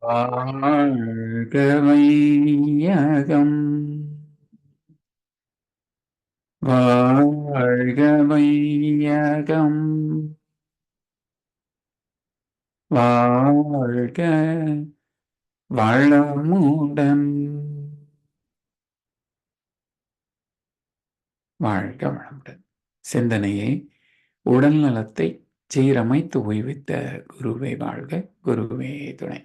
வாழ்க வையகம் வாழ்க வாழ்க வளமுடன். வாழ்க வளமுடன். சிந்தனையை உடல் நலத்தை சீரமைத்து ஓய்வித்த குருவை வாழ்க குருவே துணை.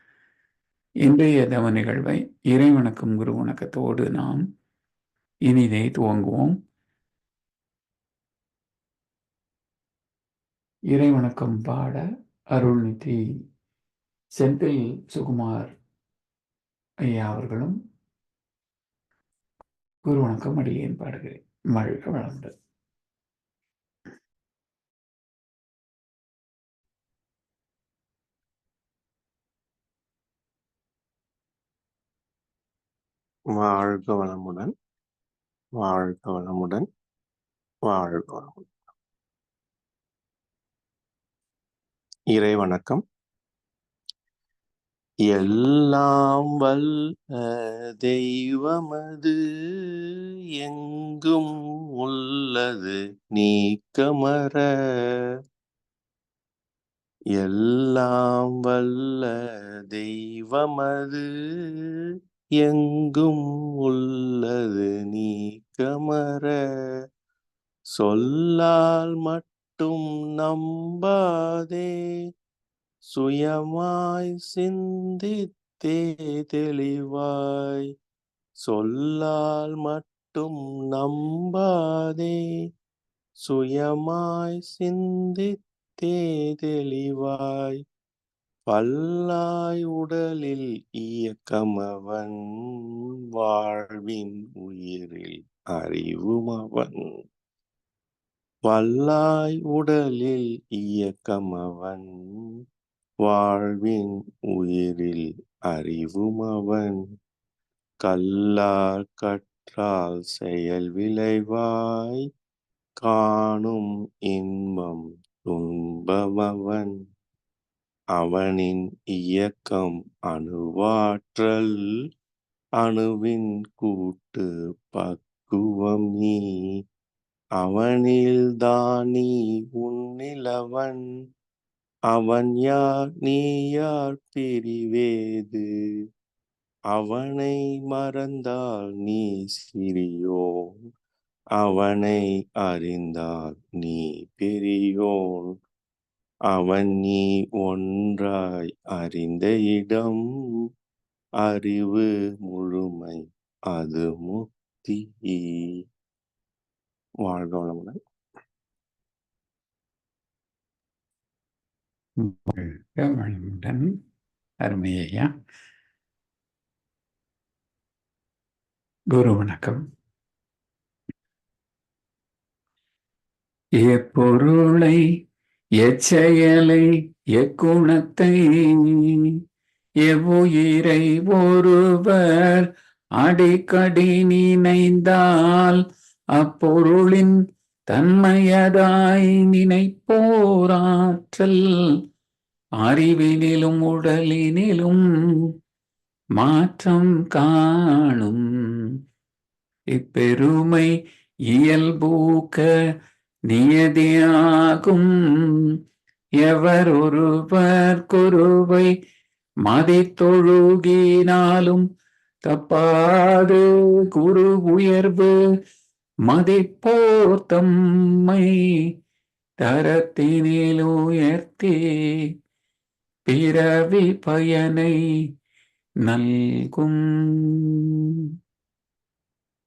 இன்றைய தவ நிகழ்வை இறைவணக்கம் குரு வணக்கத்தோடு நாம் இனிதே துவங்குவோம். இறைவணக்கம் பாட அருள்நிதி செந்தில் சுகுமார் ஐயா அவர்களும் குரு வணக்கம் அடியேன் பாடுகிறேன். மழை வளர்ந்தது வாழ்க வளமுடன் வாழ்க வளமுடன் வாழ்க வளமுடன். இறை வணக்கம் எல்லாம் வல்ல தெய்வமது எங்கும் உள்ளது நீக்கமர எல்லாம் வல்ல தெய்வமது எங்கும் உள்ளது நீ கமர சொல்லால் மட்டும் நம்பாதே. சுயமாய் சிந்தித்தே தெளிவாய். சொல்லால் மட்டும் நம்பாதே. சுயமாய் சிந்தித்தே தெளிவாய். பல்லாய் உடலில் இயக்கமவன் வாழ்வின் உயிரில் அறிவுமவன். பல்லாய் உடலில் இயக்கமவன் வாழ்வின் உயிரில் அறிவுமவன். கல்லார் கற்றால் செயல் விளைவாய் காணும் இன்பம் துன்பமவன். அவனின் இயக்கம் அணுவாற்றல் அணுவின் கூட்டு பக்குவம் நீ. அவனில் தானி உன்னிலவன் அவன் யார் நீ யார் பிரிவேது. அவனை மறந்தால் நீ சிறியோன் அவனை அறிந்தால் நீ பெரியோன். அவன் நீ ஒன்றாய் அறிந்த இடம் அறிவு முழுமை அது முக்தி வாழ்க வளமுடன். வளமுடன் அருமையா குரு வணக்கம். எப்பொருளை எச்செயலை எக்குணத்தை எவ்வுயிரை ஒருவர் அடிக்கடி நினைந்தால் அப்பொருளின் தன்மையதாய் நினைப்போராற்றல் அறிவினிலும் உடலினிலும் மாற்றம் காணும். இப்பெருமை இயல்பூக்க நியதியாகும் எவர் ஒருவர் குருவை மதித்தொழுகினாலும் தப்பாது குரு உயர்வு மதிப்போர் தம்மை தரத்தினில் உயர்த்தி பிறவி பயனை நல்கும்.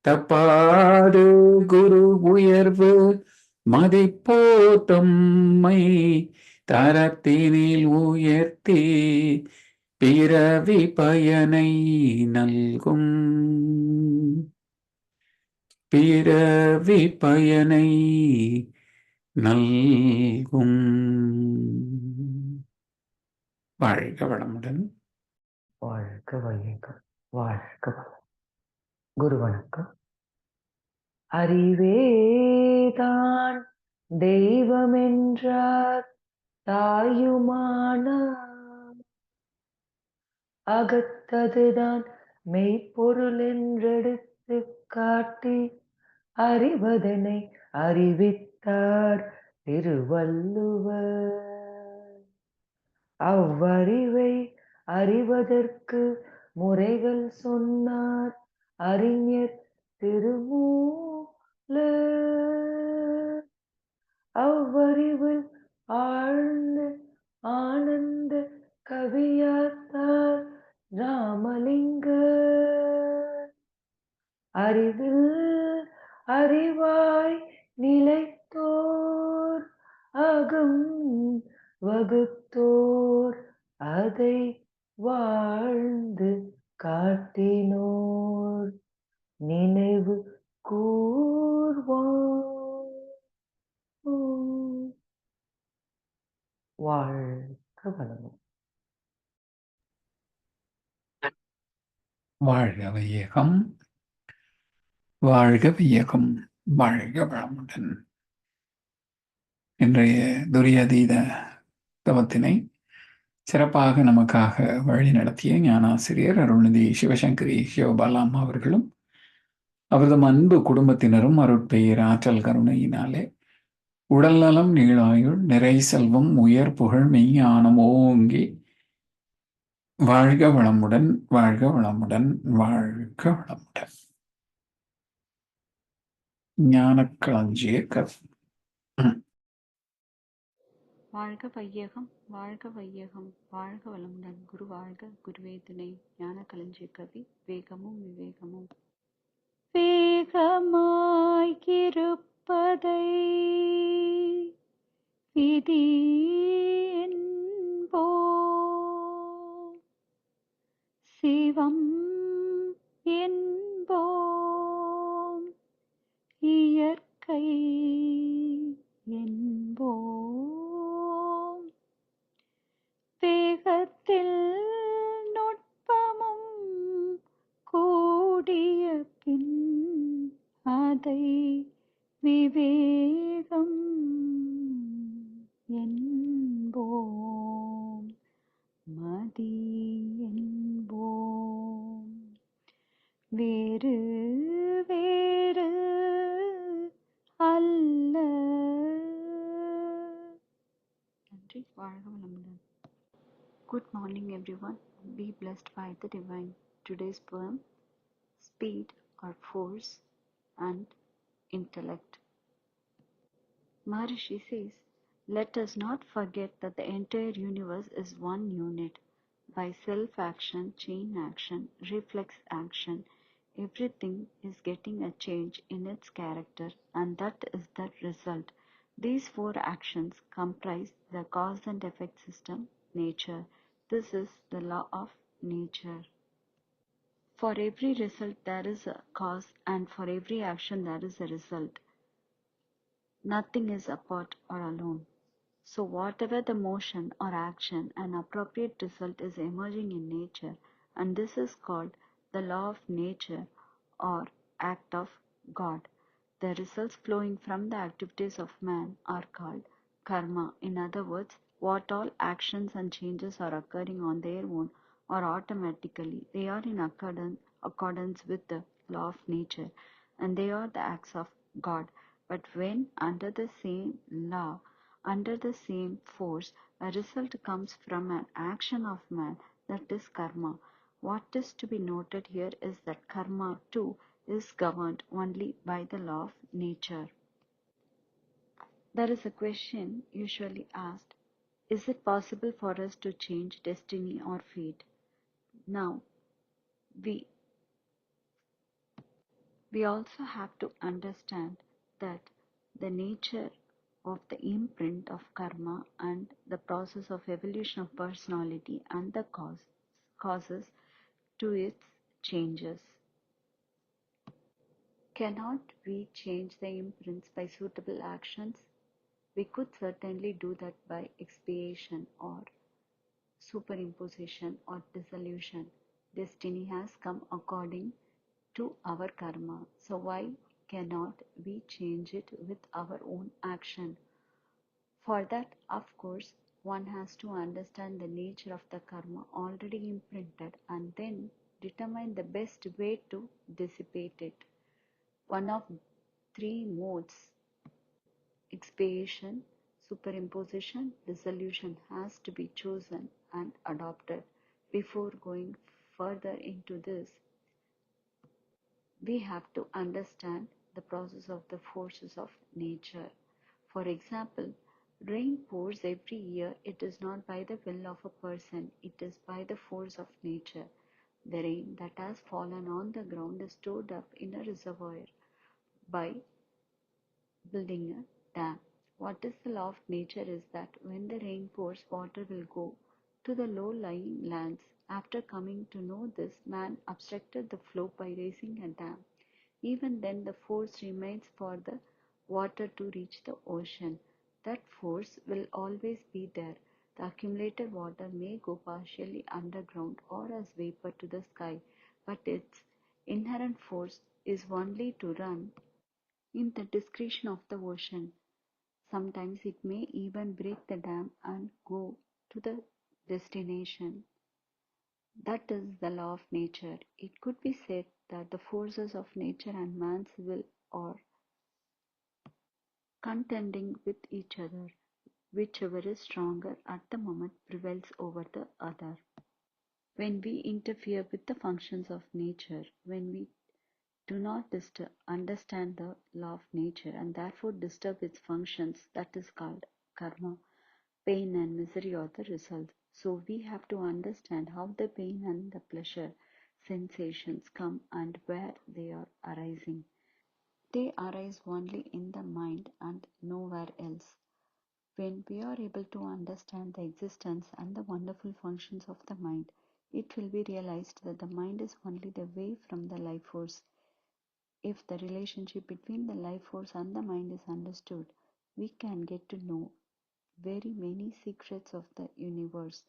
தப்பாது குரு உயர்வு மதிப்போ தம்மை தரத்தினில் உயர்த்தி பிறவி பயனை நல்கும். பிறவி பயனை நல்கும். வாழ்க வளமுடன். வாழ்க வையகம் வாழ்க வளம். குரு வணக்கம். அறிவேதான் தெய்வமென்றார் தாயுமான அகத்ததுதான் மெய்ப்பொருள் என்றெடுத்து காட்டி அறிவதனை அறிவித்தார் திருவள்ளுவர். அவ்வறிவை அறிவதற்கு முறைகள் சொன்னார் அறிஞர் திருமூ அவ்வறிவில் ஆழ்ந்த ஆனந்த கவியாத்தார் ராமலிங்க. அறிவில் அறிவாய் நிலைத்தோர் அகம் வகுத்தோர் அதை வாழ்ந்து காட்டினோர். நினைவு கூ வாழ்க வளமும் வாழ்க வையகம் வாழ்க வையகம் வாழ்க வளமுடன் இன்றைய துரியதீத தவத்தினை சிறப்பாக நமக்காக வழி நடத்திய ஞானாசிரியர் அருள்நிதி சிவசங்கரி சிவபாலாம்மா அவர்களும் அவரது அன்பு குடும்பத்தினரும் அருட்பெயர் ஆற்றல் கருணையினாலே உடல்நலம் நீளாயுள் நிறை செல்வம் உயர் புகழ் மெய்ஞானம் ஓங்கி வாழ்க வளமுடன் வாழ்க வளமுடன் வாழ்க வளமுடன். ஞானக்களஞ்சிய கவி வாழ்க வையகம் வாழ்க வையகம் வாழ்க வளமுடன். குரு வாழ்க குருவே துணை. ஞான களஞ்சிய கவி வேகமும் விவேகமும். வேகமாய் வேகமாய்கிருப்பதை விதி என்போம் சிவம் என்போம். இயற்கை blessed by the divine. Today's poem Speed or Force and Intellect. Maharishi says, Let us not forget that the entire universe is one unit. By self action, chain action, reflex action, everything is getting a change in its character, and that is the result. These four actions comprise the cause and effect system, nature. This is the law of nature. For every result, there is a cause, and for every action, there is a result. Nothing is apart or alone. So, whatever the motion or action, an appropriate result is emerging in nature, and this is called the law of nature or act of God. The results flowing from the activities of man are called karma. In other words, what all actions and changes are occurring on their own or automatically, they are in accordance, with the law of nature and they are the acts of God. But when under the same law, under the same force, a result comes from an action of man, that is karma. What is to be noted here is that karma too is governed only by the law of nature. There is a question usually asked Is it possible for us to change destiny or fate? Now, we we also have to understand that the nature of the imprint of karma and the process of evolution of personality and the cause causes to its changes. Cannot we change the imprints by suitable actions? We could certainly do that by expiation or superimposition or dissolution. Destiny has come according to our karma. So why cannot we change it with our own action? For that, of course, one has to understand the nature of the karma already imprinted and then determine the best way to dissipate it. One of three modes expiation, superimposition, dissolution has to be chosen and adopted. Before going further into this, we have to understand the process of the forces of nature. For example, rain pours every year. It is not by the will of a person, it is by the force of nature. The rain that has fallen on the ground is stored up in a reservoir by building a dam. What is the law of nature is that when the rain pours, water will go to the low lying lands. After coming to know this, man obstructed the flow by raising a dam. Even then, the force remains for the water to reach the ocean. That force will always be there. The accumulated water may go partially underground or as vapor to the sky, but its inherent force is only to run in the discretion of the ocean. Sometimes it may even break the dam and go to the destination. That is the law of nature. It could be said that the forces of nature and man's will are contending with each other. Whichever is stronger at the moment prevails over the other. When we interfere with the functions of nature, when we do not disturb, understand the law of nature and therefore disturb its functions, that is called karma. Pain and misery are the result. So we have to understand how the pain and the pleasure sensations come and where they are arising. They arise only in the mind and nowhere else. When we are able to understand the existence and the wonderful functions of the mind, it will be realized that the mind is only the way from the life force. If the relationship between the life force and the mind is understood, we can get to know very many secrets of the universe.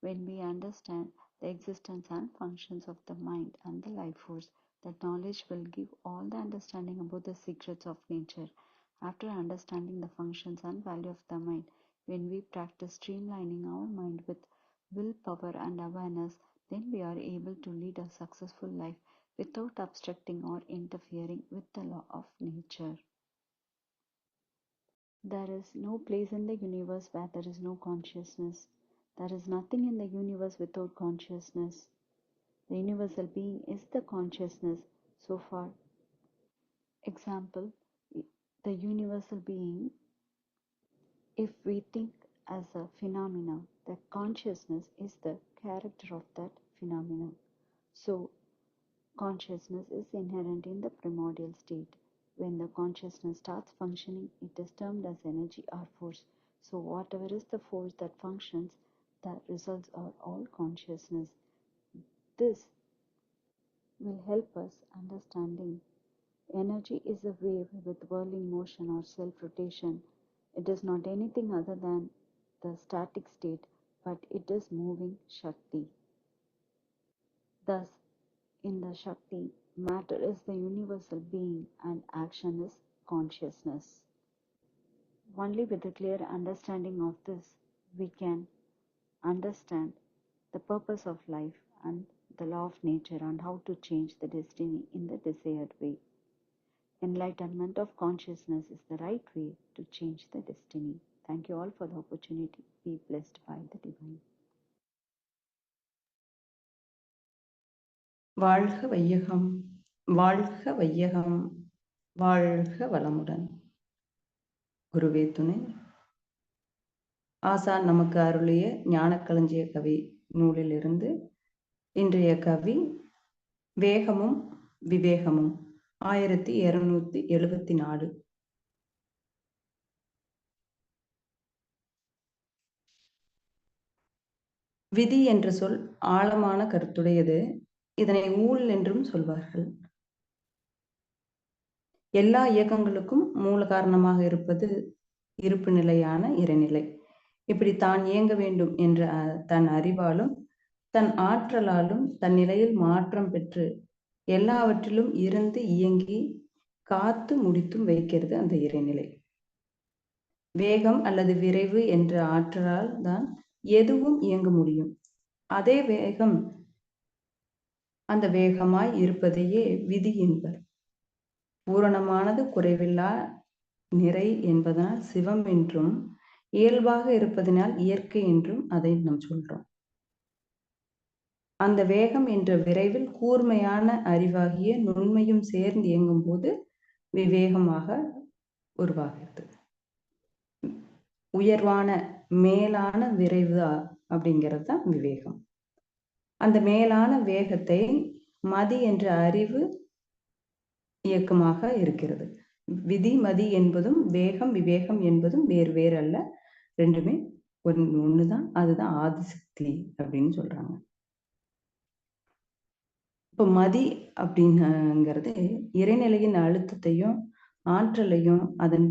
When we understand the existence and functions of the mind and the life force, that knowledge will give all the understanding about the secrets of nature. After understanding the functions and value of the mind, when we practice streamlining our mind with willpower and awareness, then we are able to lead a successful life without obstructing or interfering with the law of nature. There is no place in the universe where there is no consciousness. There is nothing in the universe without consciousness. The universal being is the consciousness. So far, example, the universal being, if we think as a phenomena, the consciousness is the character of that phenomena. So, consciousness is inherent in the primordial state. When the consciousness starts functioning, it is termed as energy or force. So, whatever is the force that functions, the results are all consciousness. This will help us understanding energy is a wave with whirling motion or self rotation. It is not anything other than the static state, but it is moving Shakti. Thus, in the Shakti, matter is the universal being and action is consciousness. Only with a clear understanding of this, we can understand the purpose of life and the law of nature and how to change the destiny in the desired way. Enlightenment of consciousness is the right way to change the destiny. Thank you all for the opportunity. Be blessed by the divine. வாழ்க வையகம் வாழ்க வையகம் வாழ்க வளமுடன். குருவே துணை ஆசான் நமக்கு அருளிய ஞானக்களஞ்சிய கவி நூலிலிருந்து இன்றைய கவி வேகமும் விவேகமும் ஆயிரத்தி இருநூத்தி எழுபத்தி நாலு விதி என்ற சொல் ஆழமான கருத்துடையது. இதனை ஊழ் என்றும் சொல்வார்கள். எல்லா இயக்கங்களுக்கும் மூல காரணமாக இருப்பது இருப்பு நிலையான இறைநிலை. இப்படி தான் இயங்க வேண்டும் என்ற தன் அறிவாலும் தன் ஆற்றலாலும் தன் நிலையில் மாற்றம் பெற்று எல்லாவற்றிலும் இருந்து இயங்கி காத்து முடித்தும் வைக்கிறது அந்த இறைநிலை. வேகம் அல்லது விரைவு என்ற ஆற்றலால் தான் எதுவும் இயங்க முடியும். அதே வேகம் அந்த வேகமாய் இருப்பதையே விதி என்பர். பூரணமானது குறைவில்லா நிறை என்பதனால் சிவம் என்றும் இயல்பாக இருப்பதனால் இயற்கை என்றும் அதை நாம் சொல்றோம். அந்த வேகம் என்ற விரைவில் கூர்மையான அறிவாகிய நுண்மையும் சேர்ந்து இயங்கும் போது விவேகமாக உருவாகிறது. உயர்வான மேலான விரைவு அப்படிங்கிறது தான் விவேகம். அந்த மேலான வேகத்தை மதி என்ற அறிவு இயக்கமாக இருக்கிறது. விதி மதி என்பதும் வேகம் விவேகம் என்பதும் வேறு வேறு அல்ல. ரெண்டுமே ஒன்று ஒண்ணுதான். அதுதான் ஆதிசக்தி அப்படின்னு சொல்றாங்க. இப்போ மதி அப்படிங்கிறது இறைநிலையின் அழுத்தத்தையும் ஆற்றலையும் அதன்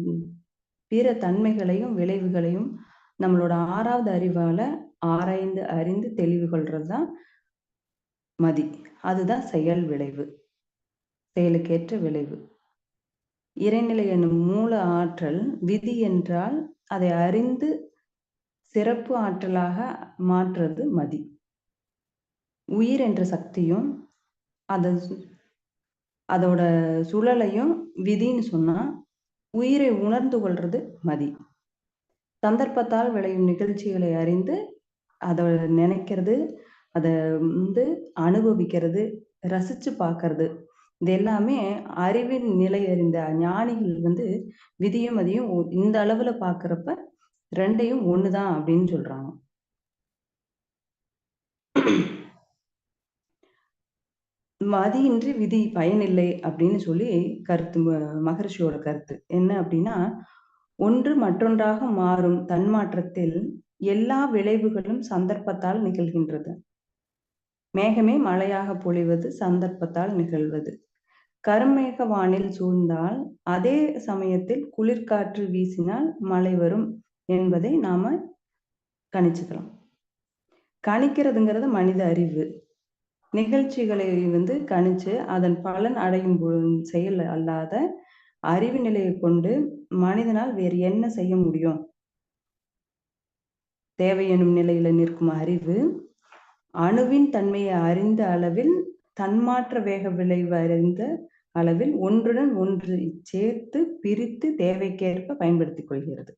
பிற தன்மைகளையும் விளைவுகளையும் நம்மளோட ஆறாவது அறிவால ஆராய்ந்து அறிந்து தெளிவு கொள்றது தான் மதி. அதுதான் செயல் விளைவு. செயலுக்கேற்ற விளைவு. இறைநிலை என்னும் மூல ஆற்றல் விதி என்றால் அதை அறிந்து சிறப்பு ஆற்றலாக மாற்றுறது மதி. உயிர் என்ற சக்தியும் அத அதோட சுழலையும் விதின்னு சொன்னா உயிரை உணர்ந்து கொள்றது மதி. சந்தர்ப்பத்தால் விளையும் நிகழ்ச்சிகளை அறிந்து அதை நினைக்கிறது அதை வந்து அனுபவிக்கிறது ரசிச்சு பார்க்கறது இது எல்லாமே அறிவின் நிலை அறிந்த ஞானிகள் வந்து விதியும் அதையும் இந்த அளவுல பாக்குறப்ப ரெண்டையும் ஒண்ணுதான் அப்படின்னு சொல்றாங்க. மதியின்றி விதி பயனில்லை அப்படின்னு சொல்லி கருத்து மகர்ஷியோட மகரிஷியோட கருத்து. என்ன அப்படின்னா ஒன்று மற்றொன்றாக மாறும் தன்மாற்றத்தில் எல்லா விளைவுகளும் சந்தர்ப்பத்தால் நிகழ்கின்றது. மேகமே மழையாக பொழிவது சந்தர்ப்பத்தால் நிகழ்வது. கருமேக வானில் சூழ்ந்தால் அதே சமயத்தில் குளிர்காற்று வீசினால் மழை வரும் என்பதை நாம கணிச்சுக்கலாம். கணிக்கிறதுங்கிறது மனித அறிவு. நிகழ்ச்சிகளை வந்து கணிச்சு அதன் பலன் அடையும் செயல் அல்லாத அறிவு நிலையை கொண்டு மனிதனால் வேறு என்ன செய்ய முடியும்? தேவை எனும் நிலையில நிற்கும் அறிவு. அணுவின் தன்மையை அறிந்த அளவில் தன்மாற்ற வேக விளைவு அறிந்த அளவில் ஒன்றுடன் ஒன்று சேர்த்து பிரித்து தேவைக்கேற்ப பயன்படுத்திக் கொள்கிறது.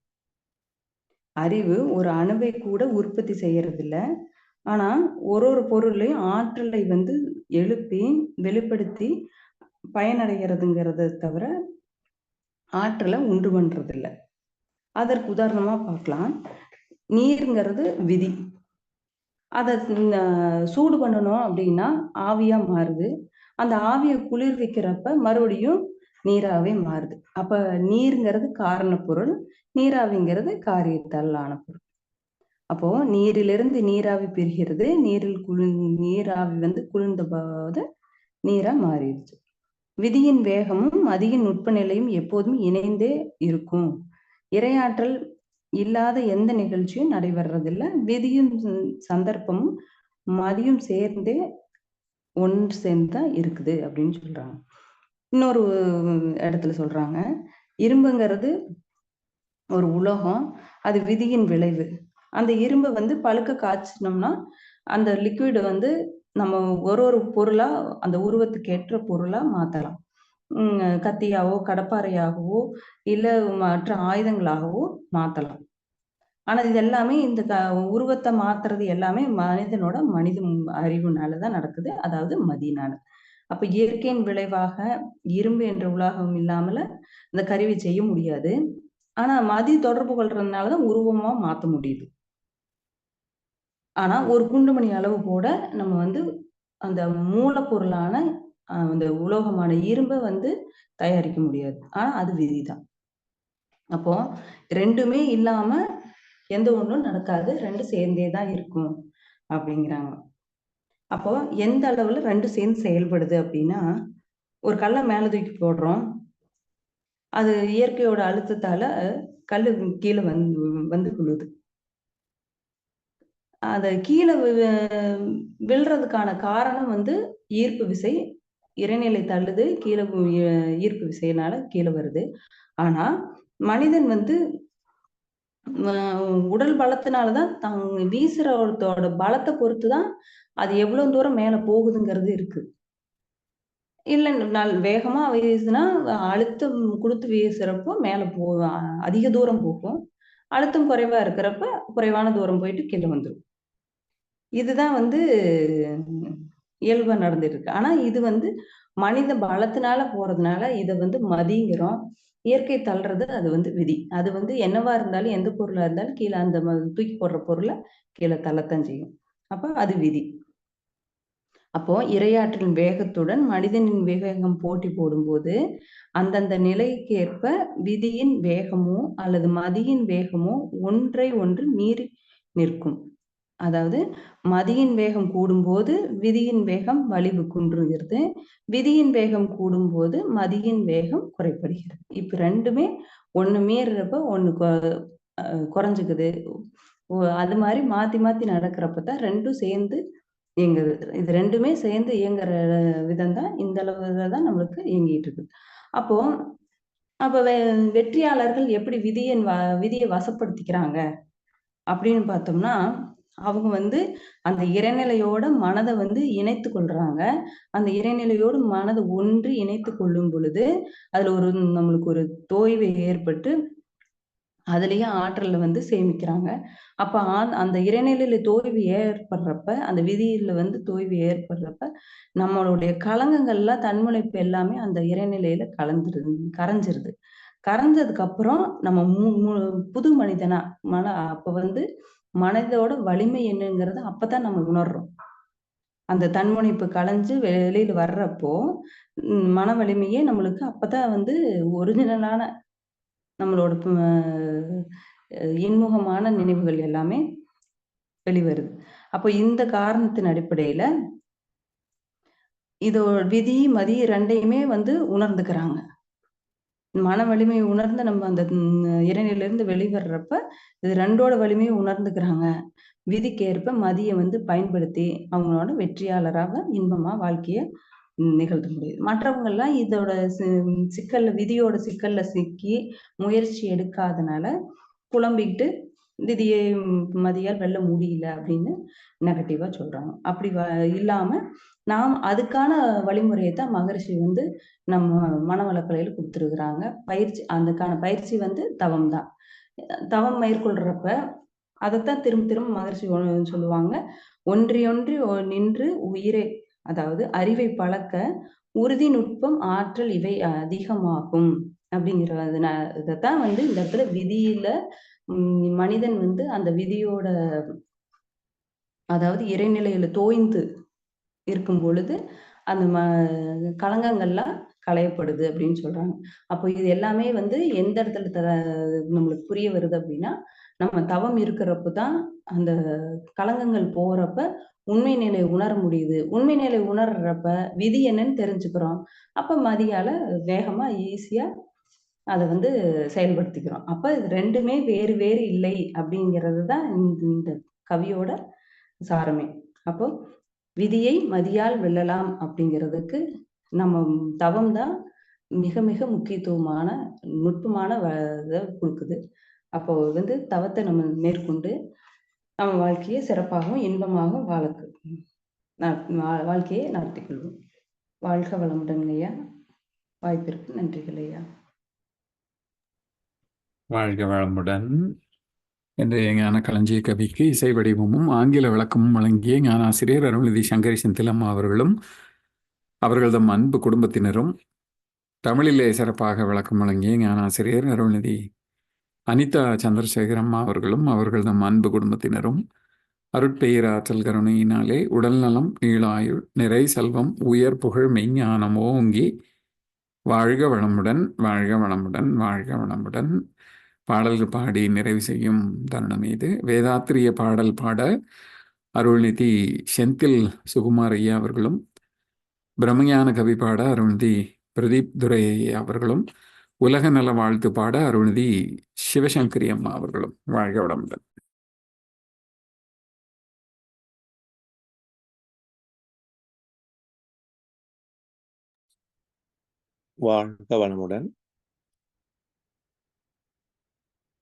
அறிவு ஒரு அணுவை கூட உற்பத்தி செய்யறதில்ல. ஆனா ஒரு ஒரு பொருளையும் ஆற்றலை வந்து எழுப்பி வெளிப்படுத்தி பயனடைகிறதுங்கிறத தவிர ஆற்றலை உண்டு பண்றது அதற்கு உதாரணமா பார்க்கலாம். நீருங்கிறது விதி. அதை சூடு பண்ணணும் அப்படின்னா ஆவியா மாறுது. அந்த ஆவியை குளிர்விக்கிறப்ப மறுபடியும் நீராவே மாறுது. அப்ப நீருங்கிறது காரண பொருள் நீராவிங்கிறது காரியத்தால் ஆன பொருள். அப்போ நீரிலிருந்து நீராவி பிரிகிறது. நீரில் குளிர் நீராவி வந்து குளிர்ந்த போது நீரா மாறிடுச்சு. விதியின் வேகமும் மதியின் நுட்ப நிலையும் எப்போதும் இணைந்தே இருக்கும். இரையாற்றல் இல்லாத எந்த நிகழ்ச்சியும் நடைபெறதில்ல விதியும் சந்தர்ப்பமும் மதியும் சேர்ந்தே ஒன்று சேர்ந்து தான் இருக்குது அப்படின்னு சொல்றாங்க. இன்னொரு இடத்துல சொல்றாங்க. இரும்புங்கிறது ஒரு உலோகம் அது விதியின் விளைவு. அந்த இரும்பை வந்து பழுக்க காய்ச்சினோம்னா அந்த லிக்விட் வந்து நம்ம ஒரு ஒரு பொருளா அந்த உருவத்துக்கு ஏற்ற பொருளா மாத்தலாம். கத்தியாவோ கடப்பாறையாகவோ இல்ல மற்ற ஆயுதங்களாகவோ மாத்தலாம். ஆனா இது எல்லாமே இந்த க உருவத்தை மாத்துறது எல்லாமே மனிதனோட மனித அறிவுனாலதான் நடக்குது. அதாவது மதியினால. அப்ப இயற்கையின் விளைவாக இரும்பு என்ற உலகம் இல்லாமல இந்த கருவி செய்ய முடியாது. ஆனா மதி தொடர்பு கொள்றதுனாலதான் உருவமா மாத்த முடியுது. ஆனா ஒரு குண்டுமணி அளவு கூட நம்ம வந்து அந்த மூலப்பொருளான அந்த உலோகமான இரும்பை வந்து தயாரிக்க முடியாது. ஆனா அது விதிதான். அப்போ ரெண்டுமே இல்லாம எந்த ஒன்றும் நடக்காது. ரெண்டும் சேர்ந்தே தான் இருக்கும் அப்படிங்கிறாங்க. அப்போ எந்த அளவுல ரெண்டு சேர்ந்து செயல்படுது அப்படின்னா ஒரு கல்லை மேலே தூக்கி போடுறோம். அது இயற்கையோட அழுத்தத்தால கல் கீழே வந்து வந்து விழுது அதை கீழே வி- விழுறதுக்கான காரணம் வந்து ஈர்ப்பு விசை இறைநிலை தள்ளுது கீழே ஈர்ப்பு விசையினால கீழே வருது. ஆனா மனிதன் வந்து உடல் பலத்தினாலதான் தங் வீசுறத்தோட பலத்தை பொறுத்து தான் அது எவ்வளவு தூரம் மேல போகுதுங்கிறது இருக்கு. இல்ல நல் வேகமா வீசுனா அழுத்தம் கொடுத்து வீசுறப்போ மேல போ அதிக தூரம் போகும். அழுத்தம் குறைவா இருக்கிறப்ப குறைவான தூரம் போயிட்டு கீழே வந்துடும் இதுதான் வந்து இயல்பா நடந்துட்டு இருக்கு ஆனா இது வந்து மனித பலத்தினால போறதுனால இதை வந்து மதிங்கிறோம். இயற்கை தள்ளுறது அது வந்து விதி. அது வந்து என்னவா இருந்தாலும் எந்த பொருளா இருந்தாலும் கீழே அந்த ம- தூக்கி போடுற பொருளை கீழே தள்ளத்தான் செய்யும். அப்ப அது விதி. அப்போ இரையாற்றின் வேகத்துடன் மனிதனின் வேகம் போட்டி போடும்போது அந்தந்த நிலைக்கு ஏற்ப விதியின் வேகமோ அல்லது மதியின் வேகமோ ஒன்றை ஒன்று மீறி நிற்கும். அதாவது மதியின் வேகம் கூடும்போது விதியின் வேகம் வலிவு குன்றுகிறது. விதியின் வேகம் கூடும்போது மதியின் வேகம் குறைப்படுகிறது இப்ப ரெண்டுமே ஒண்ணு மீறுறப்ப ஒண்ணு கொ- குறைஞ்சுக்குது. அது மாதிரி மாத்தி மாத்தி நடக்கிறப்ப தான் ரெண்டும் சேர்ந்து இயங்குது. இது ரெண்டுமே சேர்ந்து இயங்குற விதம் தான் இந்த அளவுல தான் நம்மளுக்கு இயங்கிட்டு இருக்குது. அப்போ அப்ப வெ- வெற்றியாளர்கள் எப்படி விதியின் வ விதியை வசப்படுத்திக்கிறாங்க அப்படின்னு பார்த்தோம்னா அவங்க வந்து அந்த இறைநிலையோட மனதை வந்து இணைத்து கொள்றாங்க. அந்த இறைநிலையோடு மனதை ஒன்று இணைத்து கொள்ளும் பொழுது அதுல ஒரு நம்மளுக்கு ஒரு தோய்வு ஏற்பட்டு அதுலயே ஆற்றல வந்து சேமிக்கிறாங்க. அப்ப ஆ- அந்த இறைநிலையில தோய்வு ஏற்படுறப்ப அந்த விதியில வந்து தோய்வு ஏற்படுறப்ப நம்மளுடைய களங்கங்கள்லாம் தன்முனைப்பு எல்லாமே அந்த இறைநிலையில கலந்துருது கரைஞ்சிருது. கரைஞ்சதுக்கு அப்புறம் நம்ம மு- மு- புது மனிதனா மன அப்ப வந்து மனதோட வலிமை என்னங்கிறத அப்பதான் நம்ம உணர்றோம். அந்த தன்முனைப்பு கலைஞ்சு வெளியில வர்றப்போ மன வலிமையே நம்மளுக்கு அப்பதான் வந்து ஒரிஜினலான நம்மளோட இன்முகமான நினைவுகள் எல்லாமே வெளிவருது. அப்போ இந்த காரணத்தின் அடிப்படையில இதோ விதி மதி ரெண்டையுமே வந்து உணர்ந்துக்கிறாங்க. மன வலிமையை உணர்ந்து நம்ம அந்த இறைநிலிருந்து வெளிவர்றப்ப இது ரெண்டோட வலிமையை உணர்ந்துக்கிறாங்க. விதிக்கேற்ப மதியை வந்து பயன்படுத்தி அவங்களோட வெற்றியாளராக இன்பமா வாழ்க்கைய நிகழ்த்த முடியுது. மற்றவங்க எல்லாம் இதோட சிக்கல்ல விதியோட சிக்கல்ல சிக்கி முயற்சி எடுக்காதனால புலம்பிக்கிட்டு விதியை மதியால் வெல்ல முடியல அப்படின்னு நெகட்டிவா சொல்றாங்க. அப்படி வ- இல்லாம நாம் அதுக்கான வழிமுறையை தான் மகரிஷி வந்து நம்ம மனவளக்கலையில கொடுத்துருக்குறாங்க. பயிற்சி அதுக்கான பயிற்சி வந்து தவம் தான். தவம் மேற்கொள்றப்ப அதைத்தான் திரும்ப திரும்ப மகரிஷி சொல்லுவாங்க. ஒன்றியொன்றி ஒ- நின்று உயிரை அதாவது அறிவை பழக்க உறுதி நுட்பம் ஆற்றல் இவை அதிகமாகும் அப்படிங்கிறது இதைத்தான் வந்து இந்த இடத்துல விதியில மனிதன் வந்து அந்த விதியோட அதாவது இறைநிலையில தோய்ந்து இருக்கும் பொழுது அந்த ம களங்கங்கள்லாம் களையப்படுது அப்படின்னு சொல்றாங்க. அப்போ இது எல்லாமே வந்து எந்த இடத்துல த நம்மளுக்கு புரிய வருது அப்படின்னா நம்ம தவம் இருக்கிறப்ப தான் அந்த களங்கங்கள் போறப்ப உண்மை நிலை உணர முடியுது. உண்மை நிலை உணர்றப்ப விதி என்னன்னு தெரிஞ்சுக்கிறோம். அப்ப மதியால வேகமா ஈஸியா அதை வந்து செயல்படுத்திக்கிறோம். அப்ப இது ரெண்டுமே வேறு வேறு இல்லை அப்படிங்கிறது தான் இந்த இந்த கவியோட சாரமே. அப்போ விதியை மதியால் வெல்லலாம் அப்படிங்கிறதுக்கு நம்ம தவம் தான் மிக மிக முக்கியத்துவமான நுட்பமான இதை கொடுக்குது. அப்போ வந்து தவத்தை நம்ம மேற்கொண்டு நம்ம வாழ்க்கையை சிறப்பாகவும் இன்பமாகவும் வாழக்கு வாழ்க்கையை நடத்திக்கொள்வோம் வாழ்க வளமுடன் ஐயா. வாய்ப்பிற்கு நன்றிகள் ஐயா. வாழ்க வளமுடன். என்ற ஞான களஞ்சிய கவிக்கு இசை வடிவமும் ஆங்கில விளக்கமும் வழங்கிய ஞானாசிரியர் அருள்நிதி சங்கரி செந்திலம்மா அவர்களும் அவர்களது அன்பு குடும்பத்தினரும் தமிழிலே சிறப்பாக விளக்கம் வழங்கிய ஞானாசிரியர் அருள்நிதி அனிதா சந்திரசேகரம்மா அவர்களும் அவர்களது அன்பு குடும்பத்தினரும் அருட்பெயராற்றல் கருணையினாலே உடல்நலம் நீளாயுள் நிறை செல்வம் உயர் புகழ் மெய்ஞானம் ஓங்கி வாழ்க வளமுடன் வாழ்க வளமுடன் வாழ்க வளமுடன். பாடல்கள் பாடி நிறைவு செய்யும் தருணம் இது. வேதாத்திரிய பாடல் பாட அருள்நிதி செந்தில் சுகுமார் ஐயா அவர்களும் பிரம்மஞான கவி பாட அருள்நிதி பிரதீப் துரை ஐயா அவர்களும் உலக நல வாழ்த்து பாட அருள்நிதி சிவசங்கரி அம்மா அவர்களும். வாழ்க வளமுடன். வாழ்க வளமுடன்.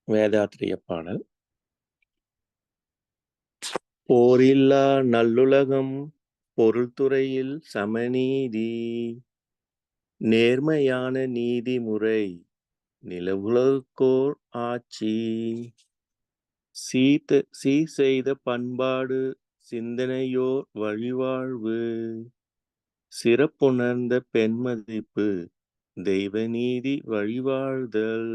வேதாத்திரிய பாடல். போரில்லா நல்லுலகம் பொருள்துறையில் சமநீதி நேர்மையான நீதிமுறை நிலவுலகோர் ஆட்சி. சீத்த சீ செய்த பண்பாடு சிந்தனையோர் வழிவாழ்வு சிறப்புணர்ந்த பெண்மதிப்பு தெய்வநீதி வழிவாழ்தல்.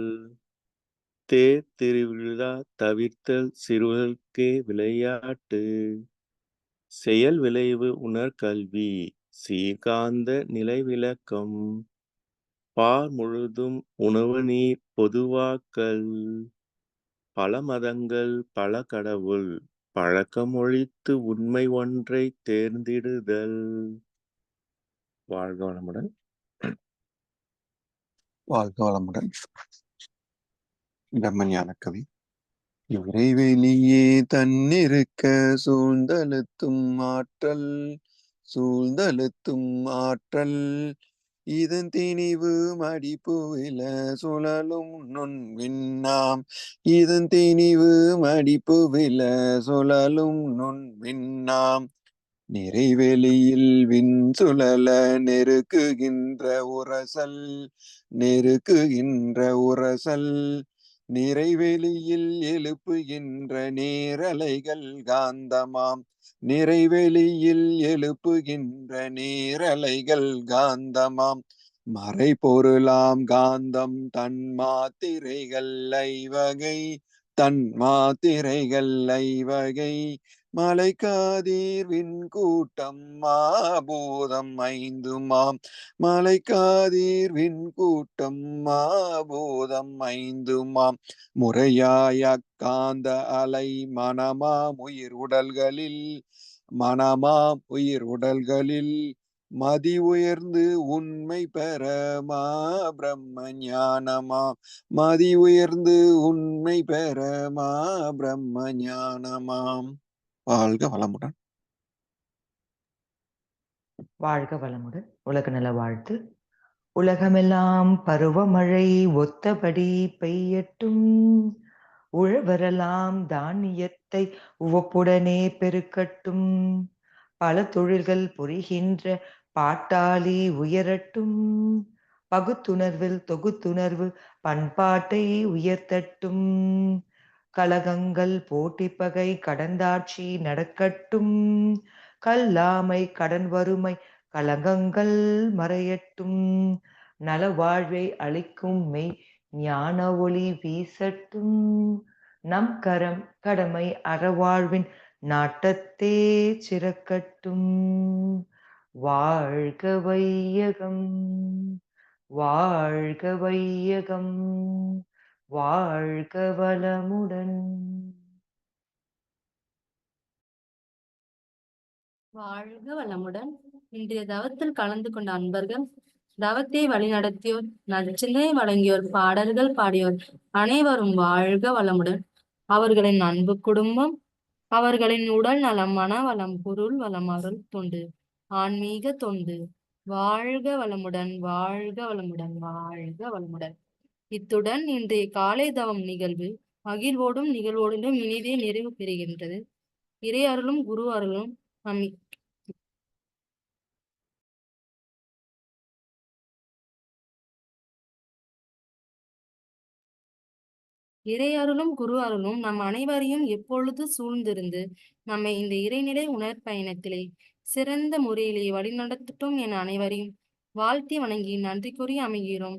தேர் திருவிழா தவிர்த்தல் சிறுவர்க்கே விளையாட்டு. செயல் விளைவு உணர்கல்வி சீர்காந்த நிலைவிளக்கம் பார் முழுதும் உணவு நீர் பொதுவாக்கல். பல மதங்கள் பல கடவுள் பழக்கமொழித்து உண்மை ஒன்றை தேர்ந்திடுதல். வாழ்க வளமுடன். வாழ்க வளமுடன். பிரம்மஞான கவி. இறைவெளியே தன்னிருக்க சூழ்ந்தழுத்தும் ஆற்றல் சூழ்ந்தழுத்தும் ஆற்றல். இதன் திணிவு மடிப்புவில சுழலும் நுண் விண்ணாம். இதன் திணிவு மடிப்புவில சுழலும் நுண் விண்ணாம். நிறைவெளியில் விண் சுழல நெருக்குகின்ற உரசல் நெருக்குகின்ற உரசல். நிறைவெளியில் எழுப்புகின்ற நேரலைகள் காந்தமாம். நிறைவெளியில் எழுப்புகின்ற நேரலைகள் காந்தமாம். மறைபொருளாம் காந்தம் தன் மாத்திரைகள் ஐவகை தன் மாத்திரைகள் ஐவகை. மலை காதீர்வின் கூட்டம் மாபூதம் ஐந்துமாம். மலைக்காதீர்வின் கூட்டம் மாபூதம் ஐந்துமாம். முறையாய காந்த அலை மனமாம் உயிர் உடல்களில் மனமாம் உயிர் உடல்களில். மதி உயர்ந்து உண்மை பெறமா பிரம்ம ஞானமா மதி உயர்ந்து உண்மை பெறமா பிரம்ம ஞானமாம் வாழ்க வளமுடன். வாழ்க வளமுடன். உலக நல வாழ்த்து. உலகமெல்லாம் பருவமழை ஒத்தபடி பெய்யட்டும். உழவரெல்லாம் தானியத்தை உவப்புடனே பெருக்கட்டும். பல தொழில்கள் புரிகின்ற பாட்டாளி உயரட்டும். பகுத்துணர்வில் தொகுத்துணர்வு பண்பாட்டை உயர்த்தட்டும். கலகங்கள் போட்டி பகை கடந்தாட்சி நடக்கட்டும். கல்லாமை கடன் வறுமை கலகங்கள் மறையட்டும். நலவாழ்வை அளிக்கும் மெய் ஞான ஒளி வீசட்டும். நம் கரம் கடமை அறவாழ்வின் நாட்டத்தே சிறக்கட்டும். வாழ்க வையகம் வாழ்க வையகம். வாழ்க வளமுடன். வாழ்க வளமுடன். இன்றைய தவத்தில் கலந்து கொண்ட அன்பர்கள் தவத்தை வழிநடத்தியோர் நச்சினை வழங்கியோர் பாடல்கள் பாடியோர் அனைவரும் வாழ்க வளமுடன். அவர்களின் அன்பு குடும்பம் அவர்களின் உடல் நலம் மன வளம் பொருள் வளம் அருள் தொண்டு ஆன்மீக தொண்டு. வாழ்க வளமுடன் வாழ்க வளமுடன் வாழ்க வளமுடன். இத்துடன் இன்றைய காலை தவம் நிகழ்வு மகிழ்வோடும் நிகழ்வோடும் இனிதே நிறைவு பெறுகின்றது. இறை அருளும் குரு அருளும். நம் இறையருளும் குரு அருளும் நம் அனைவரையும் எப்பொழுது சூழ்ந்திருந்து நம்மை இந்த இறைநிலை உணர் பயணத்திலே சிறந்த முறையிலே வழிநடத்தட்டும் என அனைவரையும் வாழ்த்தி வணங்கி நன்றி கூறி அமைகிறோம்.